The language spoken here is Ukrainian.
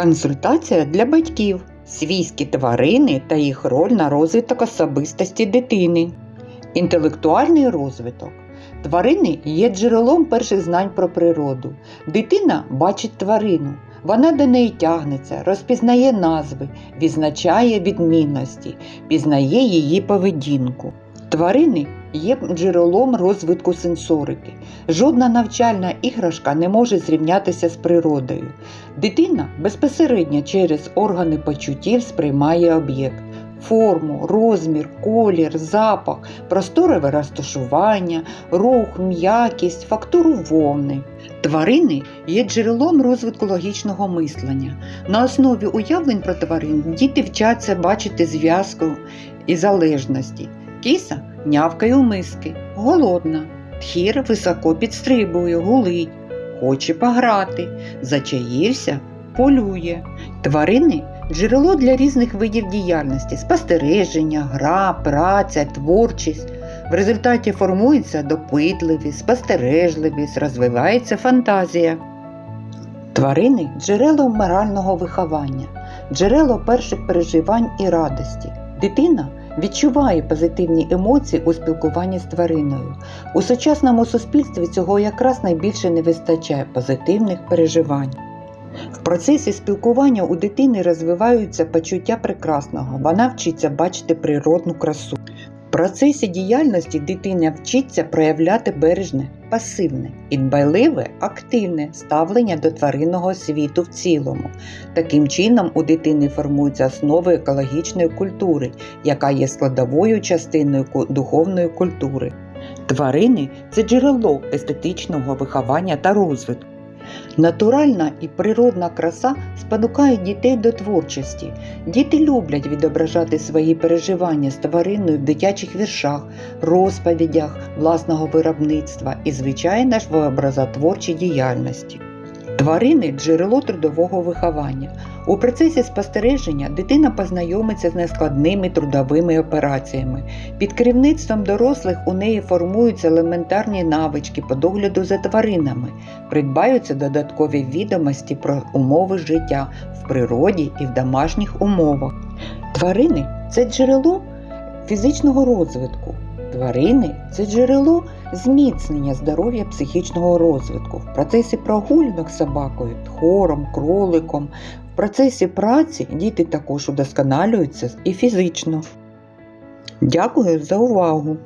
Консультація для батьків. Свійські тварини та їх роль на розвиток особистості дитини. Інтелектуальний розвиток. Тварини є джерелом перших знань про природу. Дитина бачить тварину. Вона до неї тягнеться, розпізнає назви, відзначає відмінності, пізнає її поведінку. Тварини є джерелом розвитку сенсорики. Жодна навчальна іграшка не може зрівнятися з природою. Дитина безпосередньо через органи почуттів сприймає об'єкт. Форму, розмір, колір, запах, просторове розташування, рух, м'якість, фактуру вовни. Тварини є джерелом розвитку логічного мислення. На основі уявлень про тварин діти вчаться бачити зв'язку і залежності. Кіса нявкає у миски, голодна. Тхір високо підстрибує, гулить, хоче пограти, зачаївся, полює. Тварини джерело для різних видів діяльності, спостереження, гра, праця, творчість. В результаті формується допитливість, спостережливість, розвивається фантазія. Тварини джерело морального виховання, джерело перших переживань і радості. Дитина відчуває позитивні емоції у спілкуванні з твариною. У сучасному суспільстві цього якраз найбільше не вистачає позитивних переживань. В процесі спілкування у дитини розвиваються почуття прекрасного, вона вчиться бачити природну красу. Процесі діяльності дитина вчиться проявляти бережне, пасивне і дбайливе, активне ставлення до тваринного світу в цілому. Таким чином, у дитини формуються основи екологічної культури, яка є складовою частиною духовної культури. Тварини це джерело естетичного виховання та розвитку. Натуральна і природна краса спонукає дітей до творчості. Діти люблять відображати свої переживання з твариною в дитячих віршах, розповідях власного виробництва і, звичайно ж, в образотворчій діяльності. Тварини джерело трудового виховання. У процесі спостереження дитина познайомиться з нескладними трудовими операціями. Під керівництвом дорослих у неї формуються елементарні навички по догляду за тваринами, придбаються додаткові відомості про умови життя в природі і в домашніх умовах. Тварини це джерело фізичного розвитку. Тварини це джерело зміцнення здоров'я психічного розвитку. В процесі прогулянок з собакою, тхором, кроликом. В процесі праці діти також удосконалюються і фізично. Дякую за увагу!